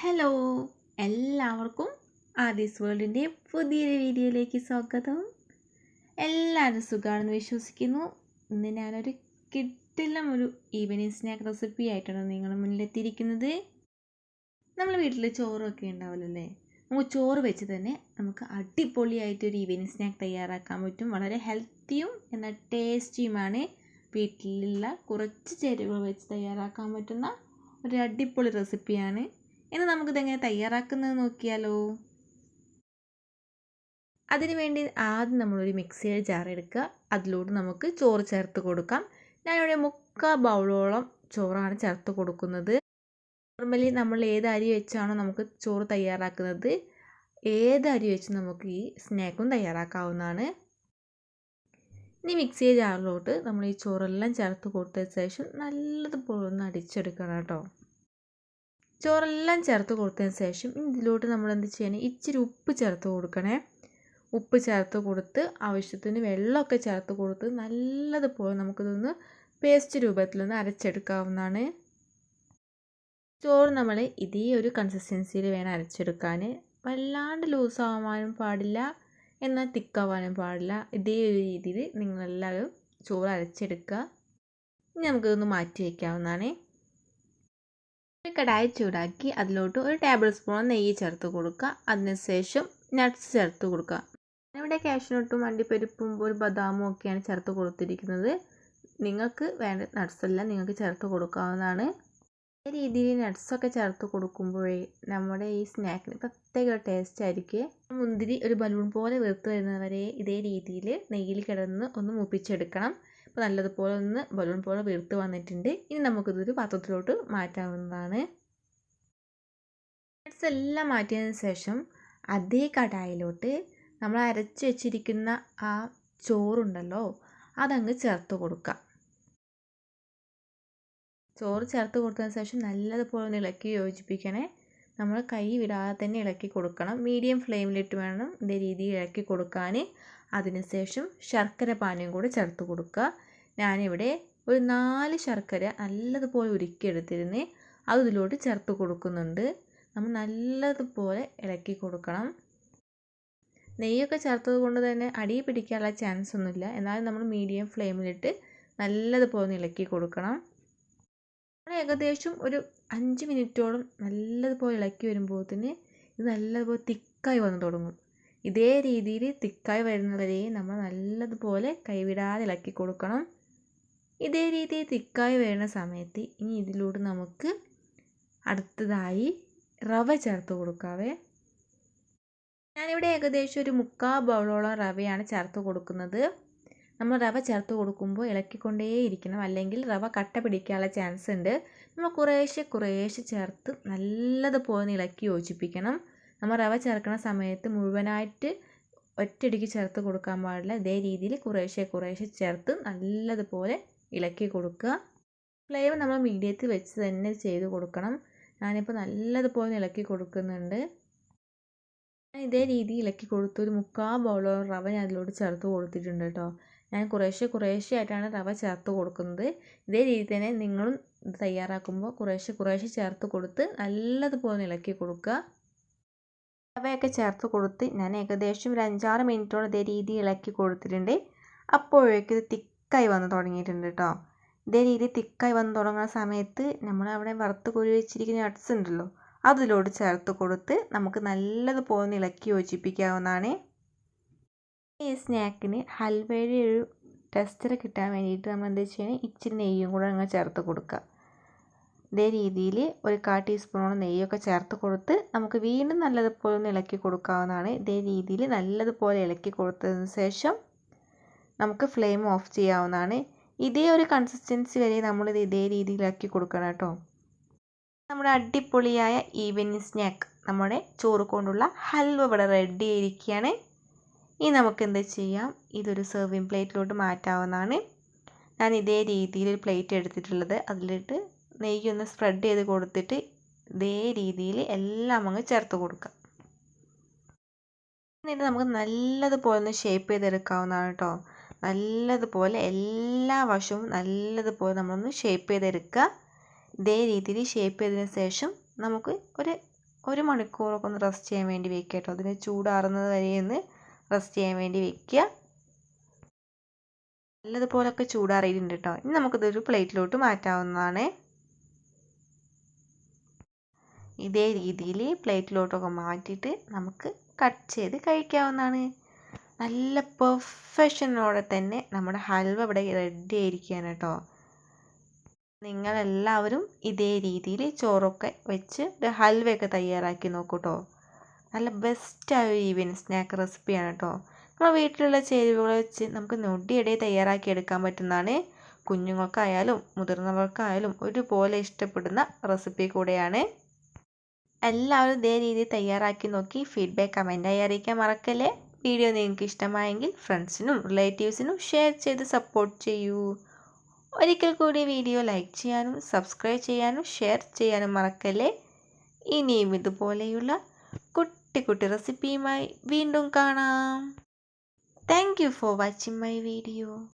Hello എല്ലാവർക്കും ആദീസ് വേൾഡിന്റെ പുതിയൊരു വീഡിയോയിലേക്ക് സ്വാഗതം. എല്ലാവരും സുഖമാണെന്ന് വിശ്വസിക്കുന്നു. ഇന്ന് ഞാനൊരു കിട്ടില്ല ഒരു ഈവനിങ് സ്നാക്ക് റെസിപ്പി ആയിട്ടാണ് നിങ്ങളുടെ മുന്നിലെത്തിയിരിക്കുന്നത് നമ്മൾ വീട്ടിൽ ചോറൊക്കെ ഉണ്ടാവുമല്ലോ നമുക്ക് ചോറ് വെച്ച് തന്നെ നമുക്ക് അടിപൊളിയായിട്ട് ഒരു ഈവനിങ് സ്നാക്ക് തയ്യാറാക്കാൻ പറ്റും. വളരെ ഹെൽത്തിയും എന്നാൽ ടേസ്റ്റിയുമാണ് വീട്ടിലുള്ള കുറച്ച് ചേരുവകൾ വെച്ച് തയ്യാറാക്കാൻ പറ്റുന്ന ഒരു അടിപൊളി റെസിപ്പിയാണ്. ഇനി നമുക്കിതെങ്ങനെ തയ്യാറാക്കുന്നത് നോക്കിയാലോ? അതിനുവേണ്ടി ആദ്യം നമ്മളൊരു മിക്സിയുടെ ജാർ എടുക്കുക. അതിലൂടെ നമുക്ക് ചോറ് ചേർത്ത് കൊടുക്കാം. ഞാനിവിടെ മുക്കാൽ ബൗളോളം ചോറാണ് ചേർത്ത് കൊടുക്കുന്നത്. നോർമലി നമ്മൾ ഏത് അരി വെച്ചാണോ നമുക്ക് ചോറ് തയ്യാറാക്കുന്നത് ഏത് അരി വെച്ച് നമുക്ക് ഈ സ്നാക്കും തയ്യാറാക്കാവുന്നതാണ്. ഇനി മിക്സിയെ ജാറിലോട്ട് നമ്മൾ ഈ ചോറെല്ലാം ചേർത്ത് കൊടുത്തതിന് ശേഷം നല്ലതുപോലെ ഒന്ന് അടിച്ചെടുക്കണം കേട്ടോ. ചോറെല്ലാം ചേർത്ത് കൊടുത്തതിന് ശേഷം ഇതിലോട്ട് നമ്മൾ എന്ത് ചെയ്യണം? ഇച്ചിരി ഉപ്പ് ചേർത്ത് കൊടുക്കണേ. ഉപ്പ് ചേർത്ത് കൊടുത്ത് ആവശ്യത്തിന് വെള്ളമൊക്കെ ചേർത്ത് കൊടുത്ത് നല്ലതുപോലെ നമുക്കിതൊന്ന് പേസ്റ്റ് രൂപത്തിലൊന്ന് അരച്ചെടുക്കാവുന്നതാണ്. ചോറ് നമ്മൾ ഇതേ ഒരു കൺസിസ്റ്റൻസിയിൽ വേണം അരച്ചെടുക്കാൻ. വല്ലാണ്ട് ലൂസാവാനും പാടില്ല. എന്നാൽ തിക്കാവാനും പാടില്ല. ഇതേ ഒരു രീതിയിൽ നിങ്ങളെല്ലാവരും ചോറ് അരച്ചെടുക്കുക. ഇനി നമുക്കിതൊന്ന് മാറ്റി വയ്ക്കാവുന്നതാണ് ഒരു കടായി ചൂടാക്കി അതിലോട്ട് ഒരു ടേബിൾ സ്പൂൺ നെയ്യ് ചേർത്ത് കൊടുക്കുക. അതിനുശേഷം നട്ട്സ് ചേർത്ത് കൊടുക്കുക. ഇവിടെ കാഷ്നട്ടും അണ്ടിപ്പരിപ്പും ഒരു ബദാമും ഒക്കെയാണ് ചേർത്ത് കൊടുത്തിരിക്കുന്നത്. നിങ്ങൾക്ക് വേണ്ട നട്ട്സ് എല്ലാം നിങ്ങൾക്ക് ചേർത്ത് കൊടുക്കാവുന്നതാണ്. ഈ രീതിയിൽ നട്ട്സൊക്കെ ചേർത്ത് കൊടുക്കുമ്പോഴേ നമ്മുടെ ഈ സ്നാക്കിന് പ്രത്യേക ടേസ്റ്റ് ആയിരിക്കും. മുന്തിരി ഒരു ബലൂൺ പോലെ വീർത്ത് വരുന്നവരെ ഇതേ രീതിയിൽ നെയ്യിൽ കിടന്ന് ഒന്ന് മൂപ്പിച്ചെടുക്കണം. അപ്പോൾ നല്ലതുപോലെ ഒന്ന് ബലൂൺ പോലെ വീർത്ത് വന്നിട്ടുണ്ട്. ഇനി നമുക്കിതൊരു പാത്രത്തിലോട്ട് മാറ്റാവുന്നതാണ്. നട്ട്സ് എല്ലാം മാറ്റിയതിന് ശേഷം അതേ കടായിലോട്ട് നമ്മൾ അരച്ച് വെച്ചിരിക്കുന്ന ആ ചോറുണ്ടല്ലോ അതങ്ങ് ചേർത്ത് കൊടുക്കുക. ചോറ് ചേർത്ത് കൊടുത്തതിന് ശേഷം നല്ലതുപോലെ ഒന്ന് ഇളക്കി യോജിപ്പിക്കണേ. നമ്മൾ കൈ വിടാതെ തന്നെ ഇളക്കി കൊടുക്കണം. മീഡിയം ഫ്ലെയിമിലിട്ട് വേണം ഇതേ രീതിയിൽ ഇളക്കി കൊടുക്കാൻ. അതിനുശേഷം ശർക്കര പാനീയം കൂടെ ചേർത്ത് കൊടുക്കുക. ഞാനിവിടെ ഒരു നാല് ശർക്കര നല്ലതുപോലെ ഉരുക്കിയെടുത്തിരുന്ന് അത് ഇതിലോട്ട് ചേർത്ത് കൊടുക്കുന്നുണ്ട്. നമ്മൾ നല്ലതുപോലെ ഇളക്കി കൊടുക്കണം. നെയ്യൊക്കെ ചേർത്തത് കൊണ്ട് തന്നെ അടി പിടിക്കാനുള്ള ചാൻസ് ഒന്നുമില്ല. എന്നാലും നമ്മൾ മീഡിയം ഫ്ലെയിമിലിട്ട് നല്ലതുപോലെ ഇളക്കി കൊടുക്കണം. ഏകദേശം ഒരു അഞ്ച് മിനിറ്റോളം നല്ലതുപോലെ ഇളക്കി വരുമ്പോഴത്തേന് ഇത് നല്ലതുപോലെ തിക്കായി വന്നു തുടങ്ങും. ഇതേ രീതിയിൽ തിക്കായി വരുന്നവരെയും നമ്മൾ നല്ലതുപോലെ കൈവിടാതെ ഇളക്കി കൊടുക്കണം. ഇതേ രീതിയിൽ തിക്കായി വരുന്ന സമയത്ത് ഇനി ഇതിലൂടെ നമുക്ക് അടുത്തതായി റവ ചേർത്ത് കൊടുക്കാവേ. ഞാനിവിടെ ഏകദേശം ഒരു മുക്കാൽ ബൗളോളം റവയാണ് ചേർത്ത് കൊടുക്കുന്നത്. നമ്മൾ റവ ചേർത്ത് കൊടുക്കുമ്പോൾ ഇളക്കിക്കൊണ്ടേയിരിക്കണം. അല്ലെങ്കിൽ റവ കട്ട പിടിക്കാനുള്ള ചാൻസ് ഉണ്ട്. നമ്മൾ കുറേശ്ശെ കുറേശ്ശെ ചേർത്ത് നല്ലതുപോലെ ഇളക്കി യോജിപ്പിക്കണം. നമ്മൾ റവ ചേർക്കുന്ന സമയത്ത് മുഴുവനായിട്ട് ഒറ്റടിക്ക് ചേർത്ത് കൊടുക്കാൻ പാടില്ല. ഇതേ രീതിയിൽ കുറേശ്ശെ കുറേശ്ശെ ചേർത്ത് നല്ലതുപോലെ ഇളക്കി കൊടുക്കുക. ഫ്ലെയിം നമ്മൾ മീഡിയത്തിൽ വെച്ച് തന്നെ ചെയ്ത് കൊടുക്കണം. ഞാനിപ്പോൾ നല്ലതുപോലെ ഇളക്കി കൊടുക്കുന്നുണ്ട്. ഇതേ രീതിയിൽ ഇളക്കി കൊടുത്ത് ഒരു മുക്കാൽ ബോളോളം റവ ഞാൻ അതിലോട്ട് ചേർത്ത് കൊടുത്തിട്ടുണ്ട് കേട്ടോ. ഞാൻ കുറേശ്ശെ കുറേശ്ശെ ആയിട്ടാണ് റവ ചേർത്ത് കൊടുക്കുന്നത്. ഇതേ രീതി തന്നെ നിങ്ങളും തയ്യാറാക്കുമ്പോൾ കുറേശ്ശെ കുറേശ്ശെ ചേർത്ത് കൊടുത്ത് നല്ലതുപോലെ ഇളക്കി കൊടുക്കുക. റവയൊക്കെ ചേർത്ത് കൊടുത്ത് ഞാൻ ഏകദേശം ഒരു അഞ്ചാറ് മിനിറ്റോളം ഇതേ രീതിയിൽ ഇളക്കി കൊടുത്തിട്ടുണ്ട്. അപ്പോഴേക്കും ഇത് തിക്കായി വന്ന് തുടങ്ങിയിട്ടുണ്ട് കേട്ടോ. ഇതേ രീതിയിൽ തിക്കായി വന്ന് തുടങ്ങുന്ന സമയത്ത് നമ്മൾ അവിടെ വറുത്ത് കുരു വെച്ചിരിക്കുന്ന നട്ട്സ് ഉണ്ടല്ലോ അതിലോട് ചേർത്ത് കൊടുത്ത് നമുക്ക് നല്ലതുപോലെ ഇളക്കി യോജിപ്പിക്കാവുന്നതാണ്. ഈ സ്നാക്കിന് ഹൽവയുടെ ഒരു ടെസ്റ്റർ കിട്ടാൻ വേണ്ടിയിട്ട് നമ്മൾ എന്താ ചെയ്യുന്നത് ഇച്ചിരി നെയ്യും കൂടെ അങ്ങ് ചേർത്ത് കൊടുക്കുക. ഇതേ രീതിയിൽ ഒരു കാ ടീസ്പൂണോളം നെയ്യൊക്കെ ചേർത്ത് കൊടുത്ത് നമുക്ക് വീണ്ടും നല്ലതുപോലെ ഒന്ന് ഇളക്കി കൊടുക്കാവുന്നതാണ്. ഇതേ രീതിയിൽ നല്ലതുപോലെ ഇളക്കി കൊടുത്തതിന് ശേഷം നമുക്ക് ഫ്ലെയിം ഓഫ് ചെയ്യാവുന്നതാണ്. ഇതേ ഒരു കൺസിസ്റ്റൻസി വരെ നമ്മളിത് ഇതേ രീതിയിൽ ഇളക്കി കൊടുക്കണം കേട്ടോ. നമ്മുടെ അടിപൊളിയായ ഈവനിങ് സ്നാക്ക് നമ്മുടെ ചോറ് കൊണ്ടുള്ള ഹൽവ ഇവിടെ റെഡി ആയിരിക്കുകയാണ്. ഇനി നമുക്ക് എന്താ ചെയ്യാം? ഇതൊരു സെർവിങ് പ്ലേറ്റിലോട്ട് മാറ്റാവുന്നതാണ്. ഞാൻ ഇതേ രീതിയിൽ ഒരു പ്ലേറ്റ് എടുത്തിട്ടുള്ളത്. അതിലിട്ട് നെയ്യ് ഒന്ന് സ്പ്രെഡ് ചെയ്ത് കൊടുത്തിട്ട് ഇതേ രീതിയിൽ എല്ലാം അങ്ങ് ചേർത്ത് കൊടുക്കാം. എന്നിട്ട് നമുക്ക് നല്ലതുപോലെ ഒന്ന് ഷേപ്പ് ചെയ്തെടുക്കാവുന്നതാണ് കേട്ടോ നല്ലതുപോലെ എല്ലാ വശവും നല്ലതുപോലെ നമ്മളൊന്ന് ഷേപ്പ് ചെയ്തെടുക്കുക. ഇതേ രീതിയിൽ ഷേപ്പ് ചെയ്തതിന് ശേഷം നമുക്ക് ഒരു ഒരു മണിക്കൂറൊക്കെ ഒന്ന് റെസ്റ്റ് ചെയ്യാൻ വേണ്ടി വെക്കുക കേട്ടോ അതിന് ചൂടാറുന്നത് വരെ ഒന്ന് റെസ്റ്റ് ചെയ്യാൻ വേണ്ടി വെക്കുക. നല്ലതുപോലൊക്കെ ചൂടാറിയിട്ടുണ്ട് കേട്ടോ ഇനി നമുക്കിതൊരു പ്ലേറ്റിലോട്ട് മാറ്റാവുന്നതാണ്. ഇതേ രീതിയിൽ പ്ലേറ്റിലോട്ടൊക്കെ മാറ്റിയിട്ട് നമുക്ക് കട്ട് ചെയ്ത് കഴിക്കാവുന്നതാണ്. നല്ല പെർഫെക്ഷനോടെ തന്നെ നമ്മുടെ ഹൽവ ഇവിടെ റെഡി ആയിരിക്കുകയാണ് കേട്ടോ. നിങ്ങളെല്ലാവരും ഇതേ രീതിയിൽ ചോറൊക്കെ വെച്ച് ഒരു ഹൽവയൊക്കെ തയ്യാറാക്കി നോക്കൂ കേട്ടോ. നല്ല ബെസ്റ്റായ ഒരു ഈവനിങ് സ്നാക്ക് റെസിപ്പിയാണ് കേട്ടോ. നമ്മുടെ വീട്ടിലുള്ള ചേരുവകൾ വെച്ച് നമുക്ക് നൊടിയിടെ തയ്യാറാക്കി എടുക്കാൻ പറ്റുന്നതാണ്. കുഞ്ഞുങ്ങൾക്കായാലും മുതിർന്നവർക്കായാലും ഒരുപോലെ ഇഷ്ടപ്പെടുന്ന റെസിപ്പി കൂടെയാണ്. എല്ലാവരും ഇതേ രീതി തയ്യാറാക്കി നോക്കി ഫീഡ്ബാക്ക് കമന്റായി അറിയിക്കാൻ മറക്കല്ലേ? വീഡിയോ നിങ്ങൾക്ക് ഇഷ്ടമായെങ്കിൽ ഫ്രണ്ട്സിനും റിലേറ്റീവ്സിനും ഷെയർ ചെയ്ത് സപ്പോർട്ട് ചെയ്യൂ. ഒരിക്കൽ കൂടി വീഡിയോ ലൈക്ക് ചെയ്യാനും സബ്സ്ക്രൈബ് ചെയ്യാനും ഷെയർ ചെയ്യാനും മറക്കല്ലേ? ഇനിയും ഇതുപോലെയുള്ള കുട്ടി കുട്ടി റെസിപ്പിയുമായി വീണ്ടും കാണാം. Thank for watching my video